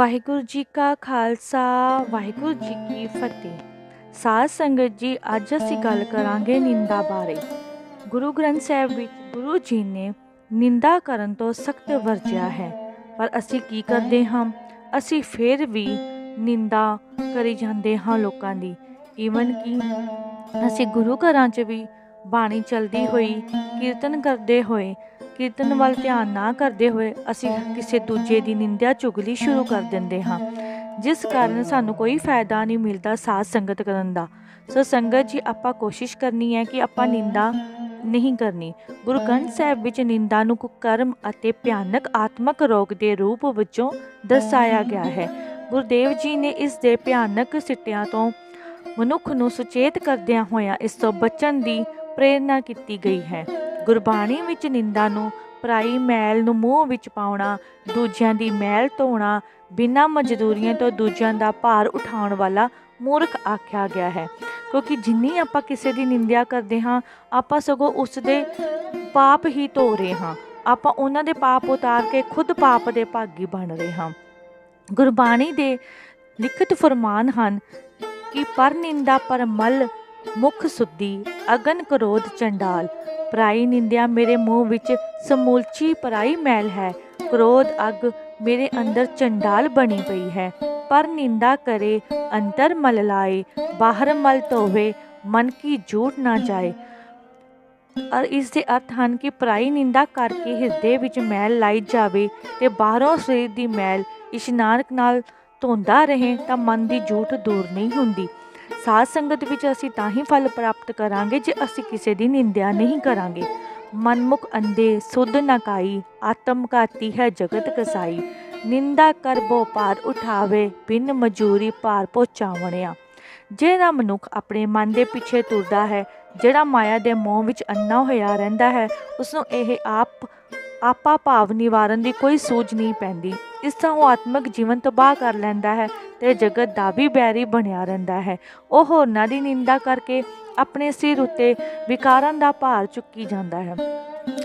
ਵਾਹਿਗੁਰੂ ਜੀ ਕਾ ਖਾਲਸਾ, ਵਾਹਿਗੁਰੂ ਜੀ ਕੀ ਫਤਿਹ। ਸਾਧ ਸੰਗਤ ਜੀ, ਅੱਜ ਅਸੀਂ ਗੱਲ ਕਰਾਂਗੇ ਨਿੰਦਾ ਬਾਰੇ। ਗੁਰੂ ਗ੍ਰੰਥ ਸਾਹਿਬ ਵਿੱਚ ਗੁਰੂ ਜੀ ਨੇ ਨਿੰਦਾ ਕਰਨ ਤੋਂ ਸਖਤ ਵਰਜਿਆ ਹੈ। ਪਰ ਅਸੀਂ ਕੀ ਕਰਦੇ ਹਾਂ? ਅਸੀਂ ਫਿਰ ਵੀ ਨਿੰਦਾ ਕਰੀ ਜਾਂਦੇ ਹਾਂ ਲੋਕਾਂ ਦੀ। ਈਵਨ ਕਿ ਅਸੀਂ ਗੁਰੂ ਘਰਾਂ 'ਚ ਵੀ ਬਾਣੀ ਚਲਦੀ ਹੋਈ, ਕੀਰਤਨ ਕਰਦੇ ਹੋਏ ਕੀਰਤਨ ਵੱਲ ਧਿਆਨ ਨਾ ਕਰਦੇ ਹੋਏ ਅਸੀਂ ਕਿਸੇ ਦੂਜੇ ਦੀ ਨਿੰਦਿਆ ਚੁਗਲੀ ਸ਼ੁਰੂ ਕਰ ਦਿੰਦੇ ਹਾਂ। ਜਿਸ ਕਾਰਨ ਸਾਨੂੰ ਕੋਈ ਫਾਇਦਾ ਨਹੀਂ ਮਿਲਦਾ ਸਾਧ ਸੰਗਤ ਕਰਨ ਦਾ। ਸੋ ਸੰਗਤ ਜੀ, ਆਪਾਂ ਕੋਸ਼ਿਸ਼ ਕਰਨੀ ਹੈ ਕਿ ਆਪਾਂ ਨਿੰਦਾ ਨਹੀਂ ਕਰਨੀ। ਗੁਰੂ ਗ੍ਰੰਥ ਸਾਹਿਬ ਵਿੱਚ ਨਿੰਦਾ ਨੂੰ ਕੁਕਰਮ ਅਤੇ ਭਿਆਨਕ ਆਤਮਕ ਰੋਗ ਦੇ ਰੂਪ ਵਿੱਚੋਂ ਦਰਸਾਇਆ ਗਿਆ ਹੈ। ਗੁਰਦੇਵ ਜੀ ਨੇ ਇਸ ਦੇ ਭਿਆਨਕ ਸਿੱਟਿਆਂ ਤੋਂ ਮਨੁੱਖ ਨੂੰ ਸੁਚੇਤ ਕਰਦਿਆਂ ਹੋਇਆਂ ਇਸ ਤੋਂ ਬਚਣ ਦੀ ਪ੍ਰੇਰਣਾ ਕੀਤੀ ਗਈ ਹੈ। ਗੁਰਬਾਣੀ ਵਿੱਚ ਨਿੰਦਾ ਨੂੰ, ਪਰਾਈ ਮੈਲ ਨੂੰ ਮੂੰਹ ਵਿੱਚ ਪਾਉਣਾ, ਦੂਜਿਆਂ ਦੀ ਮੈਲ ਧੋਣਾ, ਬਿਨਾਂ ਮਜ਼ਦੂਰੀਆਂ ਤੋਂ ਦੂਜਿਆਂ ਦਾ ਭਾਰ ਉਠਾਉਣ ਵਾਲਾ ਮੂਰਖ ਆਖਿਆ ਗਿਆ ਹੈ। ਕਿਉਂਕਿ ਜਿੰਨੀ ਆਪਾਂ ਕਿਸੇ ਦੀ ਨਿੰਦਿਆ ਕਰਦੇ ਹਾਂ, ਆਪਾਂ ਸਗੋਂ ਉਸ ਦੇ ਪਾਪ ਹੀ ਧੋ ਰਹੇ ਹਾਂ। ਆਪਾਂ ਉਹਨਾਂ ਦੇ ਪਾਪ ਉਤਾਰ ਕੇ ਖੁਦ ਪਾਪ ਦੇ ਭਾਗੀ ਬਣ ਰਹੇ ਹਾਂ। ਗੁਰਬਾਣੀ ਦੇ ਲਿਖਤ ਫਰਮਾਨ ਹਨ ਕਿ, ਪਰ ਨਿੰਦਾ ਪਰ ਮਲ ਮੁਖ ਸੁੱਧੀ, ਅਗਨ ਕਰੋਧ ਚੰਡਾਲ। ਪਰਾਈ ਨਿੰਦਿਆ ਮੇਰੇ ਮੂੰਹ ਵਿੱਚ ਸਮੂਲਚੀ ਪਰਾਈ ਮੈਲ ਹੈ। ਕ੍ਰੋਧ, ਅਗ ਮੇਰੇ ਅੰਦਰ ਚੰਡਾਲ ਬਣੀ ਪਈ ਹੈ। ਪਰ ਨਿੰਦਾ ਕਰੇ, ਅੰਤਰ ਮਲ ਲਾਏ, ਬਾਹਰ ਮਲ ਧੋਵੇ, ਮਨ ਕੀ ਝੂਠ ਨਾ ਜਾਏ। ਔਰ ਇਸ ਦੇ ਅਰਥ ਹਨ ਕਿ ਪਰਾਈ ਨਿੰਦਾ ਕਰਕੇ ਹਿਰਦੇ ਵਿੱਚ ਮੈਲ ਲਾਈ ਜਾਵੇ ਤੇ ਬਾਹਰੋਂ ਸਰੀਰ ਦੀ ਮੈਲ ਇਸ਼ਨਾਨ ਨਾਲ ਧੋਂਦਾ ਰਹੇ ਤਾਂ ਮਨ ਦੀ ਝੂਠ ਦੂਰ ਨਹੀਂ ਹੁੰਦੀ। ਸਾਧ ਸੰਗਤ ਵਿੱਚ ਅਸੀਂ ਤਾਂ ਹੀ ਫਲ ਪ੍ਰਾਪਤ ਕਰਾਂਗੇ ਜੇ ਅਸੀਂ ਕਿਸੇ ਦੀ ਨਿੰਦਿਆ ਨਹੀਂ ਕਰਾਂਗੇ। ਮਨਮੁਖ ਅੰਦੇ ਸੁਧ ਨ ਕਾਈ, ਆਤਮ ਘਾਤੀ ਹੈ ਜਗਤ ਕਸਾਈ। ਨਿੰਦਾ ਕਰ ਬੋ ਭਾਰ ਉਠਾਵੇ, ਬਿਨ ਮਜੂਰੀ ਭਾਰ ਪਹੁੰਚਾਵਣਿਆ। ਜਿਹੜਾ ਮਨੁੱਖ ਆਪਣੇ ਮਨ ਦੇ ਪਿੱਛੇ ਤੁਰਦਾ ਹੈ, ਜਿਹੜਾ ਮਾਇਆ ਦੇ ਮੋਹ ਵਿੱਚ ਅੰਨਾ ਹੋਇਆ ਰਹਿੰਦਾ ਹੈ ਉਸ ਨੂੰ ਇਹ ਆਪ ਆਪਾ ਭਾਵ ਨਿਵਾਰਨ ਦੀ ਕੋਈ ਸੂਝ ਨਹੀਂ ਪੈਂਦੀ। ਇਸ ਤਰ੍ਹਾਂ ਉਹ ਆਤਮਿਕ ਜੀਵਨ ਤਬਾਹ ਕਰ ਲੈਂਦਾ ਹੈ ਤੇ ਜਗਤ ਦਾ ਵੀ ਬੈਰੀ ਬਣਿਆ ਰਹਿੰਦਾ ਹੈ। ਉਹ ਹੋਰਨਾਂ ਦੀ ਨਿੰਦਾ ਕਰਕੇ ਆਪਣੇ ਸਿਰ ਉੱਤੇ ਵਿਕਾਰਾਂ ਦਾ ਭਾਰ ਚੁੱਕੀ ਜਾਂਦਾ ਹੈ।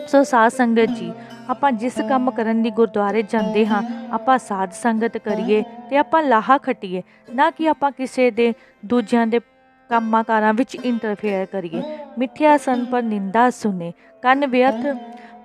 ਸੋ ਸਾਧ ਸੰਗਤ ਜੀ, ਆਪਾਂ ਜਿਸ ਕੰਮ ਕਰਨ ਦੀ ਗੁਰਦੁਆਰੇ ਜਾਂਦੇ ਹਾਂ, ਆਪਾਂ ਸਾਧ ਸੰਗਤ ਕਰੀਏ ਤੇ ਆਪਾਂ ਲਾਹਾ ਖਟੀਏ, ਨਾ ਕਿ ਆਪਾਂ ਕਿਸੇ ਦੇ ਦੂਜਿਆਂ ਦੇ ਕੰਮਾਂ ਕਾਰਾਂ ਵਿੱਚ ਇੰਟਰਫੇਅਰ ਕਰੀਏ। ਮਿੱਠਿਆ ਸਨ ਪਰ ਨਿੰਦਾ ਸੁਨੇ। ਕੰਨ ਵਿਅਰਥ,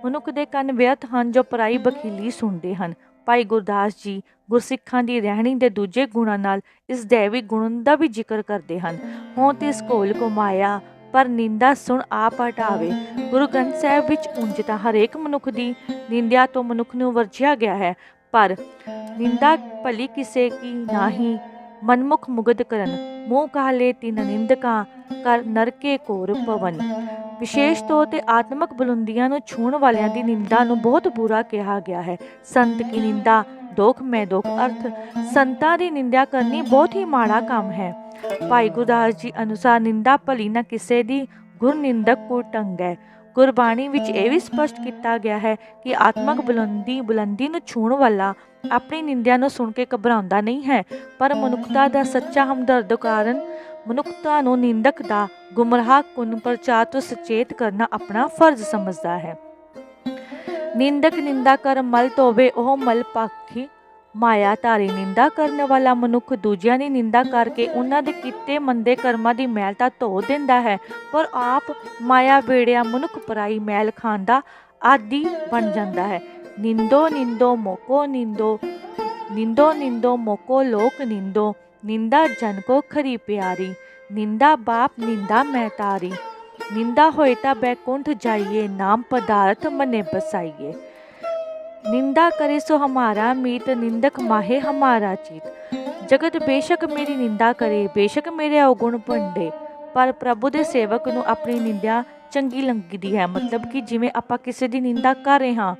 ਮਨੁੱਖ ਦੇ ਕੰਨ ਵਿਅਰਥ ਹਨ ਜੋ ਪਰਾਈ ਬਖੀਲੀ ਸੁਣਦੇ ਹਨ। ਭਾਈ ਗੁਰਦਾਸ ਜੀ ਗੁਰਸਿੱਖਾਂ ਦੀ ਰਹਿਣੀ ਦੇ ਦੂਜੇ ਗੁਣਾਂ ਨਾਲ ਇਸ ਦੇਵੀ ਗੁਣ ਦਾ ਵੀ ਜ਼ਿਕਰ ਕਰਦੇ ਹਨ। ਹੋਂ ਤਿਸ ਕੋਲ ਕਮਾਇਆ ਪਰ ਨਿੰਦਾ ਸੁਣ ਆਪ ਹਟਾਵੇ। ਗੁਰੂ ਗ੍ਰੰਥ ਸਾਹਿਬ ਵਿੱਚ ਉਂਝ ਤਾਂ ਹਰੇਕ ਮਨੁੱਖ ਦੀ ਨਿੰਦਿਆ ਤੋਂ ਮਨੁੱਖ ਨੂੰ ਵਰਜਿਆ ਗਿਆ ਹੈ, ਪਰ ਨਿੰਦਾ ਭਲੀ ਕਿਸੇ ਕੀ ਨਾਹੀ ਮਨਮੁਖ ਮੁਗਦ ਕਰਨ। ਮੂੰਹ ਤਿਨ ਨਿੰਦਕਾਂ ਕਰ ਨਰਕੇ ਕੋਰ ਪਵਨ ਵਿਸ਼ੇਸ਼ ਤੌਰ ਤੇ ਆਤਮਿਕ ਬੁਲੰਦੀਆਂ ਨੂੰ ਛੂਣ ਵਾਲਿਆਂ ਦੀ ਨਿੰਦਾ ਨੂੰ ਬਹੁਤ ਬੁਰਾ ਕਿਹਾ ਗਿਆ ਹੈ। ਸੰਤ ਕੀ ਨਿੰਦਾ? ਦੋਖ, ਮੈਂ ਦੋਖ, ਅਰਥ। ਸੰਤਾਂ ਦੀ ਨਿੰਦਿਆ ਕਰਨੀ ਬਹੁਤ ਹੀ ਮਾੜਾ ਕੰਮ ਹੈ। ਭਾਈ ਗੁਰਦਾਸ ਜੀ ਅਨੁਸਾਰ ਨਿੰਦਾ ਭਲੀ ਨਾ ਕਿਸੇ ਦੀ ਗੁਰ ਨਿੰਦਕ ਕੋ ਟੰਗ ਹੈ। ਗੁਰਬਾਣੀ ਵਿੱਚ ਇਹ ਵੀ ਸਪਸ਼ਟ ਕੀਤਾ ਗਿਆ ਹੈ ਕਿ ਆਤਮਕ ਬੁਲੰਦੀ ਬੁਲੰਦੀ ਨੂੰ ਛੂਣ ਵਾਲਾ ਆਪਣੀ ਨਿੰਦਿਆ ਨੂੰ ਸੁਣ ਕੇ ਘਬਰਾਉਂਦਾ ਨਹੀਂ ਹੈ, ਪਰ ਮਨੁੱਖਤਾ ਦਾ ਸੱਚਾ ਹਮਦਰਦ ਕਾਰਨ ਮਨੁੱਖਤਾ ਨੂੰ ਨਿੰਦਕ ਦਾ ਗੁੰਮਰਾਹ ਕੁਨ ਪ੍ਰਚਾਰ ਤੋਂ ਸੁਚੇਤ ਕਰਨਾ ਆਪਣਾ ਫਰਜ਼ ਸਮਝਦਾ ਹੈ। ਨਿੰਦਕ ਨਿੰਦਾ ਕਰ ਮਲ ਤੋਵੇ, ਉਹ ਮਲ ਪਾਖੀ ਮਾਇਆ ਧਾਰੀ ਨਿੰਦਾ ਕਰਨ ਵਾਲਾ ਮਨੁੱਖ ਦੂਜਿਆਂ ਦੀ ਨਿੰਦਾ ਕਰਕੇ ਉਹਨਾਂ ਦੇ ਕੀਤੇ ਮੰਦੇ ਕਰਮਾਂ ਦੀ ਮੈਲ ਤਾਂ ਧੋ ਦਿੰਦਾ ਹੈ, ਪਰ ਆਪ ਮਾਇਆ ਵੇੜਿਆ ਮਨੁੱਖ ਪਰਾਈ ਮੈਲ ਖਾਂਦਾ ਆਦੀ ਬਣ ਜਾਂਦਾ ਹੈ। ਨਿੰਦੋ ਨਿੰਦੋ ਮੋਕੋ ਨਿੰਦੋ ਨਿੰਦੋ ਨਿੰਦੋ ਮੋਕੋ ਲੋਕ ਨਿੰਦੋ, ਨਿੰਦਾ ਜਨ ਕੋ ਖਰੀ ਪਿਆਰੀ, ਨਿੰਦਾ ਬਾਪ ਨਿੰਦਾ ਮੈਂ ਤਾਰੀ। ਨਿੰਦਾ ਹੋਏ ਤਾਂ ਬੈਕੁੰਠ ਜਾਈਏ, ਨਾਮ ਪਦਾਰਥ ਮਨੇ ਬਸਾਈਏ। ਨਿੰਦਾ करे सो हमारा मीत निंदक माहे हमारा चीत ਜਗਤ ਬੇਸ਼ੱਕ ਮੇਰੀ ਨਿੰਦਾ ਕਰੇ ਬੇਸ਼ੱਕ ਮੇਰੇ ਔਗੁਣ ਭੰਡੇ ਪਰ ਪ੍ਰਭੂ ਦੇ ਸੇਵਕ ਨੂੰ ਆਪਣੀ ਨਿੰਦਿਆ ਚੰਗੀ ਲੱਗਦੀ ਹੈ ਮਤਲਬ ਕਿ ਜਿਵੇਂ ਆਪਾਂ ਕਿਸੇ ਦੀ ਨਿੰਦਾ ਕਰ ਰਹੇ ਹਾਂ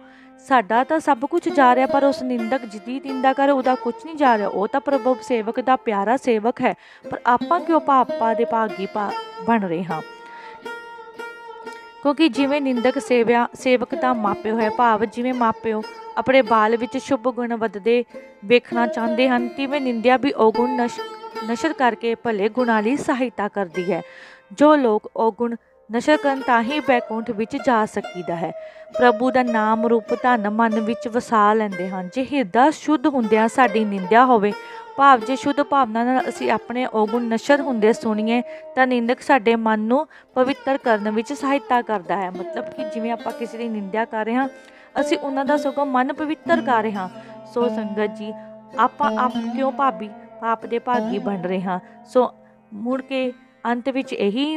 ਸਾਡਾ ਤਾਂ ਸਭ ਕੁਝ ਜਾ ਰਿਹਾ ਪਰ ਉਸ ਨਿੰਦਕ ਜਿਹਦੀ ਨਿੰਦਾ ਕਰ ਉਹਦਾ ਕੁਝ ਨਹੀਂ ਜਾ ਰਿਹਾ ਉਹ ਤਾਂ ਪ੍ਰਭੂ ਸੇਵਕ ਦਾ ਪਿਆਰਾ ਸੇਵਕ ਹੈ ਪਰ ਆਪਾਂ ਕਿਉਂ ਪਾਪਾ ਦੇ ਭਾਗੀ ਪਾ ਬਣ ਰਹੇ ਹਾਂ ਕਿਉਂਕਿ ਜਿਵੇਂ ਨਿੰਦਕ ਸੇਵਿਆ, ਸੇਵਕ ਦਾ ਮਾਪਿਓ ਹੈ। ਭਾਵ ਜਿਵੇਂ ਮਾਪਿਓ ਆਪਣੇ ਬਾਲ ਵਿੱਚ ਸ਼ੁਭ ਗੁਣ ਵੱਧਦੇ ਵੇਖਣਾ ਚਾਹੁੰਦੇ ਹਨ, ਤਿਵੇਂ ਨਿੰਦਿਆ ਵੀ ਔਗੁਣ ਨਸ਼, ਨਸ਼ਰ ਕਰਕੇ ਭਲੇ ਗੁਣਾਂ ਲਈ ਸਹਾਇਤਾ ਕਰਦੀ ਹੈ। ਜੋ ਲੋਕ ਔਗੁਣ ਨਸ਼ਰ ਕਰਨ ਤਾਂ ਹੀ ਬੈਕੁੰਠ ਵਿੱਚ ਜਾ ਸਕੀਦਾ ਹੈ। ਪ੍ਰਭੂ ਦਾ ਨਾਮ ਰੂਪ ਧਨ ਮਨ ਵਿੱਚ ਵਸਾ ਲੈਂਦੇ ਹਨ। ਜੇ ਹਿਰਦਾ ਸ਼ੁੱਧ ਹੁੰਦਿਆਂ ਸਾਡੀ ਨਿੰਦਿਆ ਹੋਵੇ ਭਾਵ ਜੇ ਸ਼ੁੱਧ ਭਾਵਨਾ ਨਾਲ ਅਸੀਂ ਆਪਣੇ ਔਗੁਣ ਨਸ਼ਰ ਹੁੰਦੇ ਸੁਣੀਏ, ਤਾਂ ਨਿੰਦਕ ਸਾਡੇ ਮਨ ਨੂੰ ਪਵਿੱਤਰ ਕਰਨ ਵਿੱਚ ਸਹਾਇਤਾ ਕਰਦਾ ਹੈ। ਮਤਲਬ ਕਿ ਜਿਵੇਂ ਆਪਾਂ ਕਿਸੇ ਦੀ ਨਿੰਦਿਆ ਕਰ ਰਹੇ ਹਾਂ, ਅਸੀਂ ਉਹਨਾਂ ਦਾ ਸਗੋਂ ਮਨ ਪਵਿੱਤਰ ਕਰ ਰਹੇ ਹਾਂ। ਸੋ ਸੰਗਤ ਜੀ, ਆਪਾਂ ਆਪ ਕਿਉਂ ਭਾਬੀ? ਪਾਪ ਦੇ ਭਾਗੀ ਬਣ ਰਹੇ ਹਾਂ। ਸੋ ਮੁੜ ਕੇ ਅੰਤ ਵਿੱਚ ਇਹੀ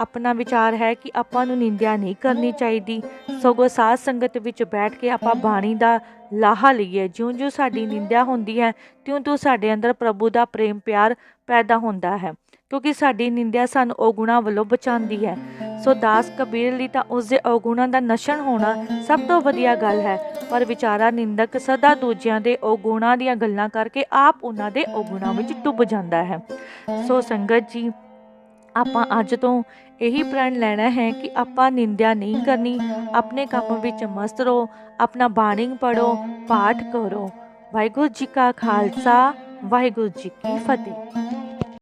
ਆਪਣਾ ਵਿਚਾਰ ਹੈ ਕਿ ਆਪਾਂ ਨੂੰ ਨਿੰਦਿਆ ਨਹੀਂ ਕਰਨੀ ਚਾਹੀਦੀ। ਸਗੋਂ ਸਾਧ ਸੰਗਤ ਵਿੱਚ ਬੈਠ ਕੇ ਆਪਾਂ ਬਾਣੀ ਦਾ ਲਾਹਾ ਲਈਏ। ਜਿਉਂ-ਜਿਉਂ ਸਾਡੀ ਨਿੰਦਿਆ ਹੁੰਦੀ ਹੈ, ਤਿਉਂ-ਤਿਉਂ ਸਾਡੇ ਅੰਦਰ ਪ੍ਰਭੂ ਦਾ ਪ੍ਰੇਮ ਪਿਆਰ ਪੈਦਾ ਹੁੰਦਾ ਹੈ। ਕਿਉਂਕਿ ਸਾਡੀ ਨਿੰਦਿਆ ਸਾਨੂੰ ਔਗੁਣਾ ਵੱਲੋਂ ਬਚਾਉਂਦੀ ਹੈ। ਸੋ ਦਾਸ ਕਬੀਰ ਲਈ ਤਾਂ ਉਸ ਦੇ ਔਗੁਣਾਂ ਦਾ ਨਸ਼ਣ ਹੋਣਾ ਸਭ ਤੋਂ ਵਧੀਆ ਗੱਲ ਹੈ। ਪਰ ਵਿਚਾਰਾ ਨਿੰਦਕ ਸਦਾ ਦੂਜਿਆਂ ਦੇ ਔਗੁਣਾਂ ਦੀਆਂ ਗੱਲਾਂ ਕਰਕੇ ਆਪ ਉਹਨਾਂ ਦੇ ਔਗੁਣਾਂ ਵਿੱਚ ਡੁੱਬ ਜਾਂਦਾ ਹੈ। ਸੋ ਸੰਗਤ ਜੀ ਆਪਾਂ ਅੱਜ ਤੋਂ ਇਹੀ ਪ੍ਰਣ ਲੈਣਾ ਹੈ ਕਿ ਆਪਾਂ ਨਿੰਦਿਆ ਨਹੀਂ ਕਰਨੀ, ਆਪਣੇ ਕੰਮ ਵਿੱਚ ਮਸਤ ਰਹੋ, ਆਪਣਾ ਬਾਣੀ ਪੜੋ ਪਾਠ ਕਰੋ। ਵਾਹਿਗੁਰੂ ਜੀ ਕਾ ਖਾਲਸਾ, ਵਾਹਿਗੁਰੂ ਜੀ ਕੀ ਫਤਿਹ।